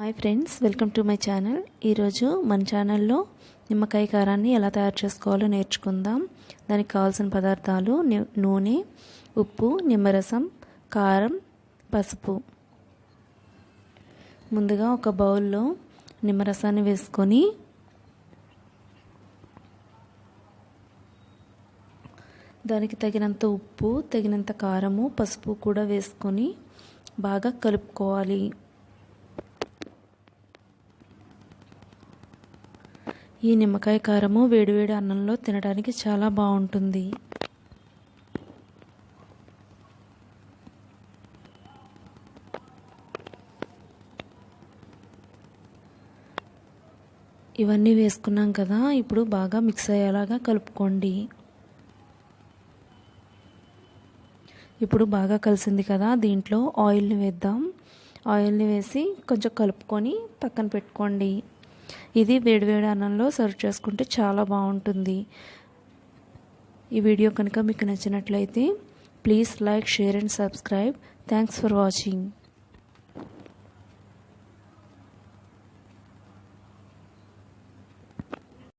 Hi friends welcome to my channel. ఈరోజు మన ఛానల్లో నిమ్మకాయ కారాన్ని ఎలా తయారు చేసుకోవాలో నేర్చుకుందాం. దానికి కావాల్సిన పదార్థాలు నూనె ఉప్పు నిమ్మరసం కారం పసుపు. ముందుగా ఒక బౌల్లో నిమ్మరసాన్ని వేసుకొని దానికి తగినంత ఉప్పు తగినంత కారము పసుపు కూడా వేసుకొని బాగా కలుపుకోవాలి. ఈ నిమ్మకాయ కారము వేడివేడి అన్నంలో తినడానికి చాలా బాగుంటుంది. ఇవన్నీ వేసుకున్నాం కదా ఇప్పుడు బాగా మిక్స్ అయ్యేలాగా కలుపుకోండి. ఇప్పుడు బాగా కలిసింది కదా దీంట్లో ఆయిల్ని వేద్దాం. ఆయిల్ని వేసి కొంచెం కలుపుకొని పక్కన పెట్టుకోండి. ఇది వేడివేడి అన్నంలో సర్వ్ చేసుకుంటే చాలా బాగుంటుంది. ఈ వీడియో కనుక మీకు నచ్చినట్లయితే please like share and subscribe. Thanks for watching.